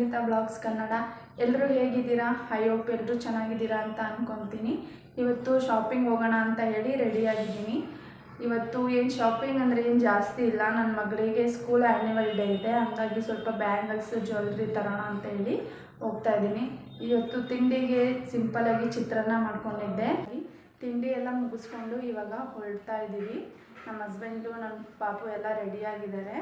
ಸಂಗೀತ blogs Kannada ಎಲ್ಲರೂ ಹೇಗಿದ್ದೀರಾ? I hope ಎಲ್ಲರೂ ಚೆನ್ನಾಗಿದ್ದೀರಾ ಅಂತ ಅಂದ್ಕೊತೀನಿ ಇವತ್ತು ಶಾಪಿಂಗ್ ಹೋಗೋಣ ಅಂತ ಹೇಳಿ ರೆಡಿಯಾಗಿದ್ದೀನಿ ಇವತ್ತು ಏನು ಶಾಪಿಂಗ್ ಅಂದರೆ ಏನು ಜಾಸ್ತಿ ಇಲ್ಲ. ನನ್ನ ಮಗಳಿಗೆ ಸ್ಕೂಲ್ ಆ್ಯನ್ಯುವಲ್ ಡೇ ಇದೆ. ಹಾಗಾಗಿ ಸ್ವಲ್ಪ ಬ್ಯಾಂಗಲ್ಸ್ ಜ್ಯುವೆಲ್ರಿ ತರೋಣ ಅಂತ ಹೇಳಿ ಹೋಗ್ತಾ ಇದ್ದೀನಿ. ಇವತ್ತು ತಿಂಡಿಗೆ ಸಿಂಪಲಾಗಿ ಚಿತ್ರಾನ್ನ ಮಾಡ್ಕೊಂಡಿದ್ದೆ. ತಿಂಡಿ ಎಲ್ಲ ಮುಗಿಸ್ಕೊಂಡು ಇವಾಗ ಹೊರಡ್ತಾ ಇದ್ದೀವಿ. ನಮ್ಮ ಹಸ್ಬೆಂಡು ನನ್ನ ಪಾಪು ಎಲ್ಲ ರೆಡಿಯಾಗಿದ್ದಾರೆ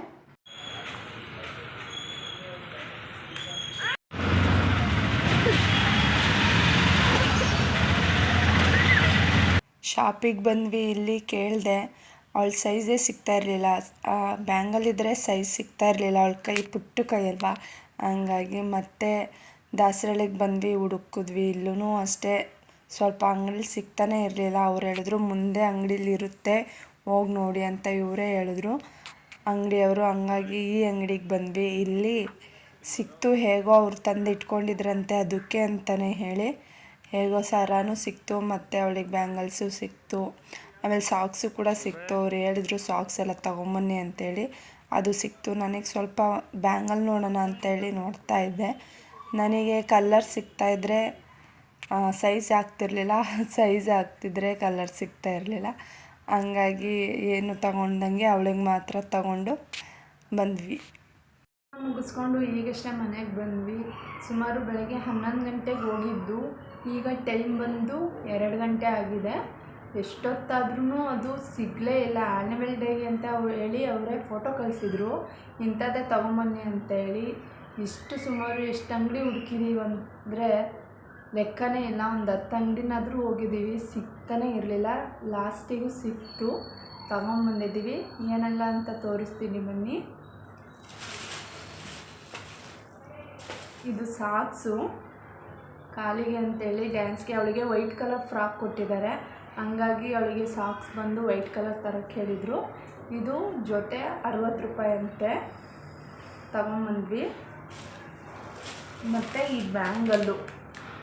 ಶಾಪಿಗೆ ಬಂದ್ವಿ, ಇಲ್ಲಿ ಕೇಳಿದೆ, ಅವಳ ಸೈಜೇ ಸಿಗ್ತಾ ಇರಲಿಲ್ಲ. ಬ್ಯಾಂಗಲ್ ಇದ್ದರೆ ಸೈಜ್ ಸಿಗ್ತಾ ಇರಲಿಲ್ಲ. ಅವಳ ಕೈ ಪುಟ್ಟು ಕೈ ಅಲ್ವಾ? ಹಂಗಾಗಿ ಮತ್ತೆ ದಾಸರಳ್ಳಿಗೆ ಬಂದ್ವಿ ಹುಡುಕಿದ್ವಿ ಇಲ್ಲೂ ಅಷ್ಟೇ. ಸ್ವಲ್ಪ ಅಂಗಡಿ ಸಿಗ್ತಾನೆ ಇರಲಿಲ್ಲ. ಅವ್ರು ಹೇಳಿದ್ರು, ಮುಂದೆ ಅಂಗಡೀಲಿ ಇರುತ್ತೆ. ಹೋಗಿ ನೋಡಿ ಅಂತ ಇವರೇ ಹೇಳಿದ್ರು. ಅಂಗಡಿಯವರು, ಹಂಗಾಗಿ ಈ ಅಂಗಡಿಗೆ ಬಂದ್ವಿ. ಇಲ್ಲಿ ಸಿಕ್ತು, ಹೇಗೋ ಅವ್ರು ತಂದು ಇಟ್ಕೊಂಡಿದ್ರಂತೆ, ಅದಕ್ಕೆ ಅಂತಲೇ ಹೇಳಿ ಹೇಗೋ ಸರಾನು ಸಿಕ್ತು, ಮತ್ತು ಅವಳಿಗೆ ಬ್ಯಾಂಗಲ್ಸು ಸಿಕ್ತು. ಆಮೇಲೆ ಸಾಕ್ಸು ಕೂಡ ಸಿಕ್ತು. ಅವ್ರು ಹೇಳಿದ್ರು, ಸಾಕ್ಸ್ ಎಲ್ಲ ತೊಗೊಂಬನ್ನಿ ಅಂತೇಳಿ. ಅದು ಸಿಕ್ತು. ನನಗೆ ಸ್ವಲ್ಪ ಬ್ಯಾಂಗಲ್ ನೋಡೋಣ ಅಂತೇಳಿ ನೋಡ್ತಾ ಇದ್ದೆ. ನನಗೆ ಕಲ್ಲರ್ ಸಿಗ್ತಾಯಿದ್ರೆ ಸೈಜ್ ಆಗ್ತಿರ್ಲಿಲ್ಲ. ಸೈಜ್ ಆಗ್ತಿದ್ರೆ ಕಲ್ಲರ್ ಸಿಗ್ತಾ ಇರಲಿಲ್ಲ. ಹಂಗಾಗಿ ಏನು ತಗೊಂಡಂಗೆ ಅವಳಿಗೆ ಮಾತ್ರ ತಗೊಂಡು ಬಂದ್ವಿ. ಮುಗಿಸ್ಕೊಂಡು ಈಗಷ್ಟೇ ಮನೆಗೆ ಬಂದ್ವಿ. ಸುಮಾರು ಬೆಳಗ್ಗೆ ಹನ್ನೊಂದು ಗಂಟೆಗೆ ಹೋಗಿದ್ದು. ಈಗ ಟೈಮ್ ಬಂದು ಎರಡು ಗಂಟೆ ಆಗಿದೆ. ಎಷ್ಟೊತ್ತಾದ್ರೂ ಅದು ಸಿಗಲೇ ಇಲ್ಲ. ಆ್ಯನಿಮಲ್ ಡೇಗೆ ಅಂತ ಹೇಳಿ ಅವರೇ ಫೋಟೋ ಕಳಿಸಿದ್ರು. ಇಂಥದ್ದೇ ತೊಗೊಂಬನ್ನಿ ಅಂತೇಳಿ ಇಷ್ಟು ಸುಮಾರು ಎಷ್ಟು ಅಂಗಡಿ ಹುಡುಕಿದೀವಿ ಅಂದರೆ ಲೆಕ್ಕನೇ ಇಲ್ಲ. ಒಂದು ಹತ್ತು ಅಂಗಡಿನಾದರೂ ಹೋಗಿದ್ದೀವಿ ಸಿಗ್ತಾನೆ ಇರಲಿಲ್ಲ. ಲಾಸ್ಟಿಗೂ ಸಿಕ್ತು. ತಗೊಂಬಂದಿದ್ದೀವಿ ಏನಲ್ಲ ಅಂತ ತೋರಿಸ್ತೀನಿ ಬನ್ನಿ. ಇದು ಸಾಕ್ಸು. ಕಾಲಿಗೆ ಅಂತೇಳಿ ಡ್ಯಾನ್ಸ್ಗೆ ಅವಳಿಗೆ ವೈಟ್ ಕಲರ್ ಫ್ರಾಕ್ ಕೊಟ್ಟಿದ್ದಾರೆ. ಹಂಗಾಗಿ ಅವಳಿಗೆ ಸಾಕ್ಸ್ ಬಂದು ವೈಟ್ ಕಲರ್ ತರಕ್ಕೆ ಹೇಳಿದರು. ಇದು ಜೊತೆ ಅರವತ್ತು ರೂಪಾಯಿ ಅಂತೆ. ತಗೊಂಬಂದ್ವಿ. ಮತ್ತು ಈ ಬ್ಯಾಂಗಲ್ಲು.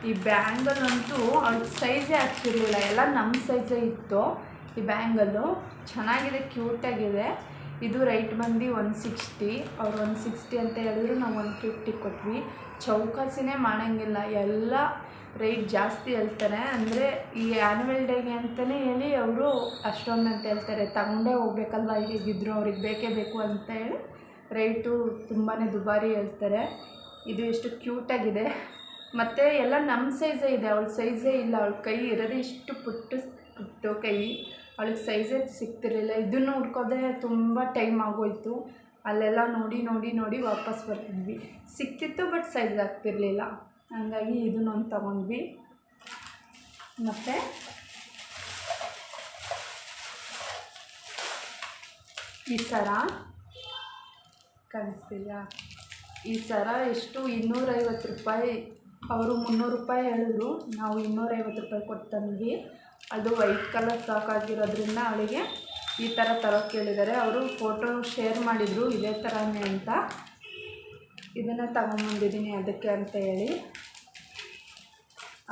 ಈ ಬ್ಯಾಂಗಲ್ ಅಂತೂ ಅವ್ಳ ಸೈಜೇ ಆಗ್ತಿರ್ಲಿಲ್ಲ. ಎಲ್ಲ ನಮ್ಮ ಸೈಜೇ ಇತ್ತು ಈ ಬ್ಯಾಂಗಲ್ಲು. ಚೆನ್ನಾಗಿದೆ, ಕ್ಯೂಟಾಗಿದೆ. ಇದು ರೈಟ್ ಬಂದು ಒನ್ ಸಿಕ್ಸ್ಟಿ ಅವ್ರು ಒನ್ ಸಿಕ್ಸ್ಟಿ ಅಂತ ಹೇಳಿದ್ರು ನಾವು ಒನ್ ಫಿಫ್ಟಿ ಕೊಟ್ವಿ. ಚೌಕಾಸಿನೇ ಮಾಡೋಂಗಿಲ್ಲ. ಎಲ್ಲ ರೇಟ್ ಜಾಸ್ತಿ ಹೇಳ್ತಾರೆ. ಅಂದರೆ ಈ ಆ್ಯನ್ಯುವಲ್ ಡೇಗೆ ಅಂತಲೇ ಹೇಳಿ ಅವರು ಅಷ್ಟೊಂದು ಅಂತ ಹೇಳ್ತಾರೆ. ತಗೊಂಡೇ ಹೋಗ್ಬೇಕಲ್ವ? ಹೇಗಿದ್ರು ಅವ್ರಿಗೆ ಬೇಕೇ ಬೇಕು ಅಂತ ಹೇಳಿ ರೇಟು ತುಂಬಾ ದುಬಾರಿ ಹೇಳ್ತಾರೆ. ಇದು ಎಷ್ಟು ಕ್ಯೂಟಾಗಿದೆ ಮತ್ತು ಎಲ್ಲ ನಮ್ಮ ಸೈಜೇ ಇದೆ. ಅವಳ ಸೈಜೇ ಇಲ್ಲ. ಅವಳ ಕೈ ಇರೋದೇ ಇಷ್ಟು ಪುಟ್ಟು ಪುಟ್ಟು ಕೈ. ಅವಳಿಗೆ ಸೈಜೇ ಸಿಗ್ತಿರಲಿಲ್ಲ. ಇದನ್ನು ಹುಡ್ಕೋದೇ ತುಂಬ ಟೈಮ್ ಆಗೋಯ್ತು. ಅಲ್ಲೆಲ್ಲ ನೋಡಿ ನೋಡಿ ನೋಡಿ ವಾಪಸ್ ಬರ್ತಿದ್ವಿ. ಸಿಕ್ತಿತ್ತು ಬಟ್ ಸೈಜ್ ಆಗ್ತಿರಲಿಲ್ಲ. ಹಂಗಾಗಿ ಇದನ್ನೊಂದು ತಗೊಂಡ್ವಿ. ಮತ್ತು? ಈ ಸರ ಕಾಣಿಸ್ತಿಲ್ಲ ಈ ಸರ ಎಷ್ಟು? ಇನ್ನೂರೈವತ್ತು ರೂಪಾಯಿ. ಅವರು ಮುನ್ನೂರು ರೂಪಾಯಿ ಹೇಳಿದ್ರು. ನಾವು ಇನ್ನೂರೈವತ್ತು ರೂಪಾಯಿ ಕೊಟ್ಟು ತಂದ್ವಿ. ಅದು ವೈಟ್ ಕಲರ್ ಸಾಕಾಗಿರೋದ್ರಿಂದ ಅವಳಿಗೆ ಈ ಥರ ತರೋಕ್ಕೆ ಕೇಳಿದ್ದಾರೆ. ಅವರು ಫೋಟೋ ಶೇರ್ ಮಾಡಿದರು ಇದೇ ಥರನೇ ಅಂತ. ಇದನ್ನು ತಗೊಂಬಂದಿದ್ದೀನಿ ಅದಕ್ಕೆ ಅಂತ ಹೇಳಿ.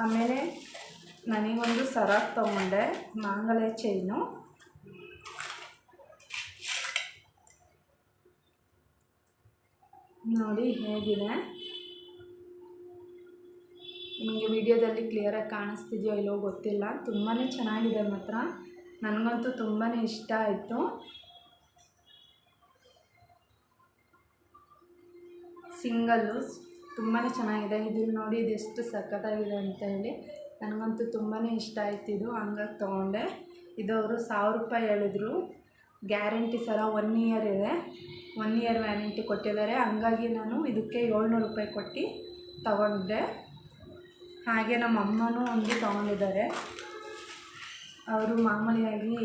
ಆಮೇಲೆ ನನಗೊಂದು ಸರಾಕ್ ತೊಗೊಂಡೆ, ಮಾಂಗಲ್ಯ ಚೈನು. ನೋಡಿ ಹೇಗಿದೆ. ನಿಮಗೆ ವಿಡಿಯೋದಲ್ಲಿ ಕ್ಲಿಯರಾಗಿ ಕಾಣಿಸ್ತಿದೆಯೋ ಇಲ್ಲೋ ಗೊತ್ತಿಲ್ಲ. ತುಂಬಾ ಚೆನ್ನಾಗಿದೆ ಮಾತ್ರ. ನನಗಂತೂ ತುಂಬಾ ಇಷ್ಟ ಆಯಿತು. ಸಿಂಗಲ್ಲು ತುಂಬಾ ಚೆನ್ನಾಗಿದೆ. ಇದನ್ನು ನೋಡಿ ಇದೆಷ್ಟು ಸಖತ್ತಾಗಿದೆ ಅಂತ ಹೇಳಿ. ನನಗಂತೂ ತುಂಬಾ ಇಷ್ಟ ಆಯ್ತು ಇದು. ಹಂಗಾಗಿ ತೊಗೊಂಡೆ. ಇದು ಅವರು ಸಾವಿರ ರೂಪಾಯಿ ಹೇಳಿದ್ರು. ಗ್ಯಾರಂಟಿ ಸರ ಒನ್ ಇಯರ್ ಇದೆ. ಒನ್ ಇಯರ್ ವ್ಯಾರಂಟಿ ಕೊಟ್ಟಿದ್ದಾರೆ. ಹಂಗಾಗಿ ನಾನು ಇದಕ್ಕೆ ಏಳ್ನೂರು ರೂಪಾಯಿ ಕೊಟ್ಟು ತಗೊಂಡೆ. ಹಾಗೆ ನಮ್ಮ ಅಮ್ಮನೂ ಒಂದು ತೊಗೊಂಡಿದ್ದಾರೆ. ಅವರು ಮಾಮೂಲಿಯಾಗಿ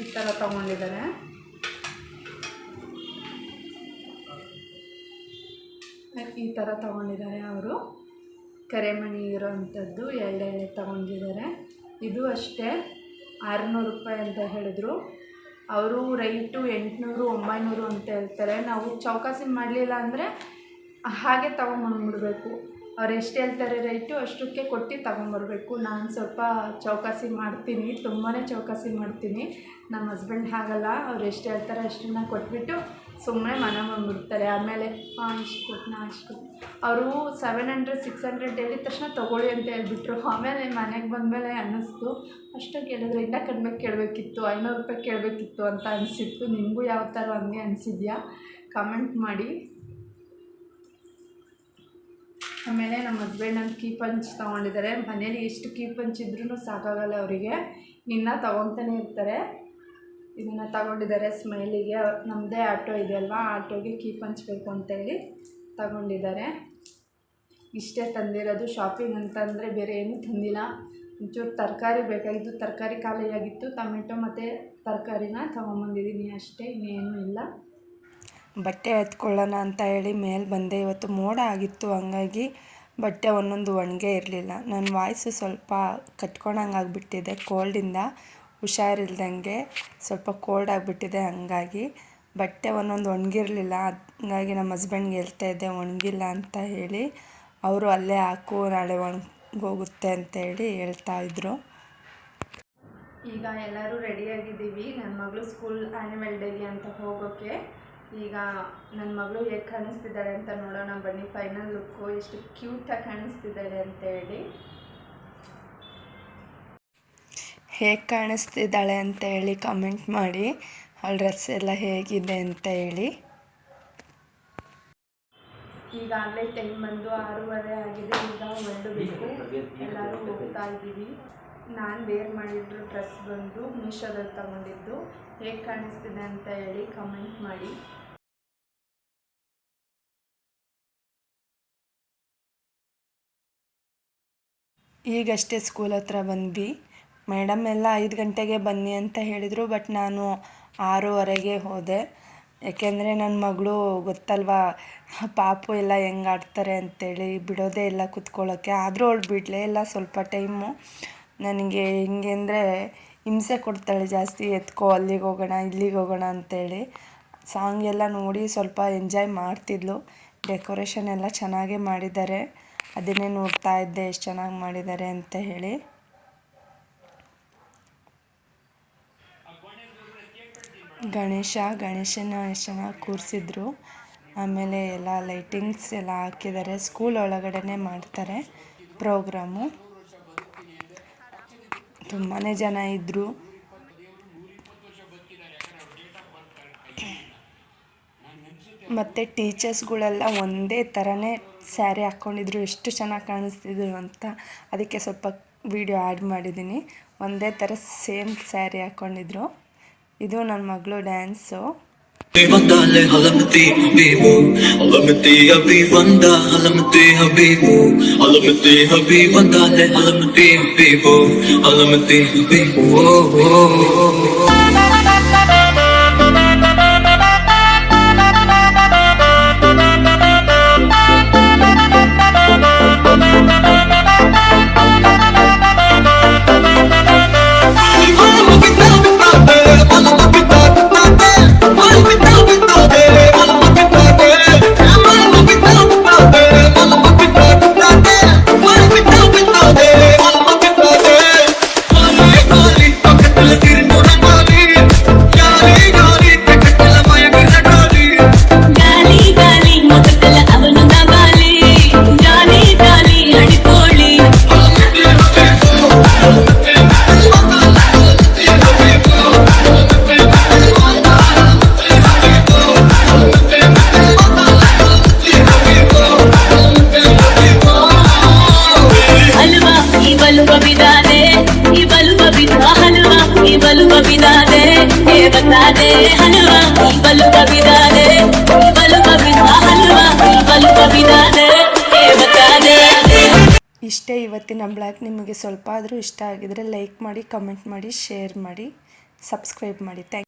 ಈ ಥರ ತೊಗೊಂಡಿದ್ದಾರೆ. ಈ ಥರ ತೊಗೊಂಡಿದ್ದಾರೆ ಅವರು. ಕರೆಮಣಿ ಇರೋವಂಥದ್ದು ಎಳ್ಳೆ ಎಳೆ ತೊಗೊಂಡಿದ್ದಾರೆ. ಇದು ಅಷ್ಟೇ, ಆರುನೂರು ರೂಪಾಯಿ ಅಂತ ಹೇಳಿದ್ರು. ಅವರು ರೈಟು ಎಂಟುನೂರು, ಒಂಬೈನೂರು ಅಂತ ಹೇಳ್ತಾರೆ. ನಾವು ಚೌಕಾಸಿ ಮಾಡಲಿಲ್ಲ ಅಂದರೆ ಹಾಗೆ ತೊಗೊಂಬಂದ್ಬಿಡ್ಬೇಕು ಅವ್ರು ಎಷ್ಟು ಹೇಳ್ತಾರೆ, ರೈಟು, ಅಷ್ಟಕ್ಕೆ ಕೊಟ್ಟು ತಗೊಂಬರ್ಬೇಕು. ನಾನು ಸ್ವಲ್ಪ ಚೌಕಾಸಿ ಮಾಡ್ತೀನಿ ತುಂಬಾ ಚೌಕಾಸಿ ಮಾಡ್ತೀನಿ. ನಮ್ಮ ಹಸ್ಬೆಂಡ್ ಹಾಗಲ್ಲ. ಅವ್ರು ಎಷ್ಟು ಹೇಳ್ತಾರೆ, ಅಷ್ಟನ್ನು ಕೊಟ್ಬಿಟ್ಟು ಸುಮ್ಮನೆ ಮನೆ ಬಂದ್ಬಿಡ್ತಾರೆ ಆಮೇಲೆ, ಹಾಂ, ಇಷ್ಟು ಕೊಟ್ಟು ಅಷ್ಟು ಅವರು ಸೆವೆನ್ ಹಂಡ್ರೆಡ್ ಸಿಕ್ಸ್ ಹಂಡ್ರೆಡ್ ಹೇಳಿದ ತಕ್ಷಣ ತೊಗೊಳ್ಳಿ ಅಂತ ಹೇಳ್ಬಿಟ್ರು. ಆಮೇಲೆ ಮನೆಗೆ ಬಂದಮೇಲೆ ಅನ್ನಿಸ್ತು ಅಷ್ಟು ಕೇಳಿದ್ರೆ ಇನ್ನೂ ಕಡಿಮೆ ಕೇಳಬೇಕಿತ್ತು, ಐನೂರು ರೂಪಾಯಿ ಕೇಳಬೇಕಿತ್ತು ಅಂತ ಅನಿಸಿತ್ತು. ನಿಮಗೂ ಯಾವ ಥರ ಹಂಗೆ ಅನಿಸಿದ್ಯಾ? ಕಮೆಂಟ್ ಮಾಡಿ. ಆಮೇಲೆ ನಮ್ಮ ಹಸ್ಬೆಂಡ್ ಒಂದು ಕೀ ಪಂಚ್ ತೊಗೊಂಡಿದ್ದಾರೆ. ಮನೇಲಿ ಎಷ್ಟು ಕೀ ಪಂಚ್ ಇದ್ರೂ ಸಾಕಾಗಲ್ಲ ಅವರಿಗೆ. ಇನ್ನು ತೊಗೊತಾನೆ ಇರ್ತಾರೆ. ಇದನ್ನು ತಗೊಂಡಿದ್ದಾರೆ ಸ್ಮೈಲಿಗೆ. ನಮ್ಮದೇ ಆಟೋ ಇದೆ ಅಲ್ವಾ? ಆಟೋಗೆ ಕೀ ಪಂಚ್ ಬೇಕು ಅಂತೇಳಿ ತಗೊಂಡಿದ್ದಾರೆ. ಇಷ್ಟೇ ತಂದಿರೋದು. ಶಾಪಿಂಗ್ ಅಂತಂದರೆ ಬೇರೆ ಏನೂ ತಂದಿಲ್ಲ. ಒಂಚೂರು ತರಕಾರಿ ಬೇಕಾಗಿತ್ತು ತರಕಾರಿ ಖಾಲಿಯಾಗಿತ್ತು. ಟೊಮೆಟೊ ಮತ್ತು ತರಕಾರಿನ ತೊಗೊಂಬಂದಿದ್ದೀನಿ ಅಷ್ಟೇ. ಇನ್ನೇನೂ ಇಲ್ಲ. ಬಟ್ಟೆ ಎತ್ಕೊಳ್ಳೋಣ ಅಂತ ಹೇಳಿ ಮೇಲೆ ಬಂದೆ. ಇವತ್ತು ಮೋಡ ಆಗಿತ್ತು, ಹಂಗಾಗಿ ಬಟ್ಟೆ ಒಂದೊಂದು ಒಣಗೇ ಇರಲಿಲ್ಲ. ನನ್ನ ವಾಯ್ಸು ಸ್ವಲ್ಪ ಕಟ್ಕೊಂಡಂಗೆ ಆಗಿಬಿಟ್ಟಿದೆ ಕೋಲ್ಡಿಂದ ಹುಷಾರಿಲ್ದಂಗೆ ಸ್ವಲ್ಪ ಕೋಲ್ಡ್ ಆಗಿಬಿಟ್ಟಿದೆ, ಹಂಗಾಗಿ ಬಟ್ಟೆ ಒಂದೊಂದು ಒಣಗಿರಲಿಲ್ಲ. ಹಂಗಾಗಿ ನಮ್ಮ ಹಸ್ಬೆಂಡ್ಗೆ ಹೇಳ್ತಾ ಇದ್ದೆ, ಒಣಗಿಲ್ಲ ಅಂತ ಹೇಳಿ, ಅವರು ಅಲ್ಲೇ ಹಾಕು, ನಾಳೆ ಒಣಗೋಗುತ್ತೆ ಅಂತ ಹೇಳಿ ಹೇಳ್ತಾ ಇದ್ರು. ಈಗ ಎಲ್ಲರೂ ರೆಡಿಯಾಗಿದ್ದೀವಿ ನನ್ನ ಮಗಳು ಸ್ಕೂಲ್ ಆ್ಯನಿಮಲ್ ಡೇಗೆ ಅಂತ ಹೋಗೋಕ್ಕೆ ಈಗ ನನ್ನ ಮಗಳು ಹೇಗೆ ಕಾಣಿಸ್ತಿದ್ದಾಳೆ ಅಂತ ನೋಡೋಣ ಬನ್ನಿ. ಫೈನಲ್ ಲುಕ್ಕು ಎಷ್ಟು ಕ್ಯೂಟಾಗಿ ಕಾಣಿಸ್ತಿದ್ದಾಳೆ ಅಂತ ಹೇಳಿ. ಹೇಗೆ ಕಾಣಿಸ್ತಿದ್ದಾಳೆ ಅಂತ ಹೇಳಿ ಕಮೆಂಟ್ ಮಾಡಿ. ಅವಳ ಡ್ರೆಸ್ ಎಲ್ಲ ಹೇಗಿದೆ ಅಂತ ಹೇಳಿ. ಈಗಾಗಲೇ ಟೈಮ್ ಬಂದು ಆರೂವರೆ ಆಗಿದೆ. ಈಗ ಹೊರಡಬೇಕು ಎಲ್ಲರೂ ಹೋಗ್ತಾ ಇದ್ದೀವಿ. ನಾನು ವೇರ್ ಮಾಡಿದ್ರು ಡ್ರೆಸ್ ಬಂದು ಮೀಶೋದಲ್ಲಿ ತಗೊಂಡಿದ್ದು. ಹೇಗೆ ಕಾಣಿಸ್ತಿದೆ ಅಂತ ಹೇಳಿ ಕಮೆಂಟ್ ಮಾಡಿ. ಈಗಷ್ಟೇ ಸ್ಕೂಲ್ ಹತ್ರ ಬಂದ್ವಿ. ಮೇಡಮ್ ಎಲ್ಲ ಐದು ಗಂಟೆಗೆ ಬನ್ನಿ ಅಂತ ಹೇಳಿದರು ಬಟ್ ನಾನು ಆರೂವರೆಗೆ ಹೋದೆ. ಯಾಕೆಂದರೆ ನನ್ನ ಮಗಳು ಗೊತ್ತಲ್ವಾ, ಪಾಪು ಎಲ್ಲ ಹೆಂಗೆ ಆಡ್ತಾರೆ ಅಂತೇಳಿ ಬಿಡೋದೇ ಇಲ್ಲ ಕುತ್ಕೊಳ್ಳೋಕ್ಕೆ ಆದರೂ ಅವಳು ಬಿಡಲೇ ಇಲ್ಲ ಸ್ವಲ್ಪ ಟೈಮು ನನಗೆ ಹಿಂಗೆ ಅಂದರೆ ಹಿಂಸೆ ಕೊಡ್ತಾಳೆ ಜಾಸ್ತಿ, ಎತ್ಕೋ, ಅಲ್ಲಿಗೆ ಹೋಗೋಣ, ಇಲ್ಲಿಗೆ ಹೋಗೋಣ ಅಂತೇಳಿ. ಸಾಂಗ್ ಎಲ್ಲ ನೋಡಿ ಸ್ವಲ್ಪ ಎಂಜಾಯ್ ಮಾಡ್ತಿದ್ಲು. ಡೆಕೋರೇಷನ್ ಎಲ್ಲ ಚೆನ್ನಾಗೇ ಮಾಡಿದ್ದಾರೆ. ಅದನ್ನೇ ನೋಡ್ತಾ ಇದ್ದೆ, ಎಷ್ಟು ಚೆನ್ನಾಗಿ ಮಾಡಿದ್ದಾರೆ ಅಂತ ಹೇಳಿ. ಗಣೇಶ, ಗಣೇಶನ ಎಷ್ಟು ಚೆನ್ನಾಗಿ ಕೂರಿಸಿದ್ರು. ಆಮೇಲೆ ಎಲ್ಲ ಲೈಟಿಂಗ್ಸ್ ಎಲ್ಲ ಹಾಕಿದ್ದಾರೆ ಸ್ಕೂಲ್ ಒಳಗಡೆ ಮಾಡ್ತಾರೆ ಪ್ರೋಗ್ರಾಮು. ತುಂಬಾ ಜನ ಇದ್ದರು ಮತ್ತು ಟೀಚರ್ಸ್ಗಳೆಲ್ಲ ಒಂದೇ ಥರನೇ ಸ್ಯಾರಿ ಹಾಕ್ಕೊಂಡಿದ್ರು ಎಷ್ಟು ಚೆನ್ನಾಗಿ ಕಾಣಿಸ್ತಿದ್ರು ಅಂತ ಅದಕ್ಕೆ ಸ್ವಲ್ಪ ವೀಡಿಯೋ ಆ್ಯಡ್ ಮಾಡಿದ್ದೀನಿ. ಒಂದೇ ಥರ ಸೇಮ್ ಸ್ಯಾರಿ ಹಾಕ್ಕೊಂಡಿದ್ರು ಇದು ನನ್ನ ಮಗಳು ಡ್ಯಾನ್ಸು ಹಲಮತಿ ಏ ಬತಾದೆ ಹಲ್ವಾ ಈ ಬಲುವ ಬಿದಾದೆ, ಈ ಬಲುವ ಬಿದ ಹಲ್ವಾ ಈ ಬಲುವ ಬಿದಾದೆ ಏ ಬತಾದೆ ಇಷ್ಟೇ ಇವತ್ತಿನ ಬ್ಲಾಗ್ ನಿಮಗೆ ಸ್ವಲ್ಪ ಆದರೂ ಇಷ್ಟ ಆಗಿದ್ರೆ ಲೈಕ್ ಮಾಡಿ, ಕಮೆಂಟ್ ಮಾಡಿ, ಶೇರ್ ಮಾಡಿ, ಸಬ್ಸ್ಕ್ರೈಬ್ ಮಾಡಿ. ಥ್ಯಾಂಕ್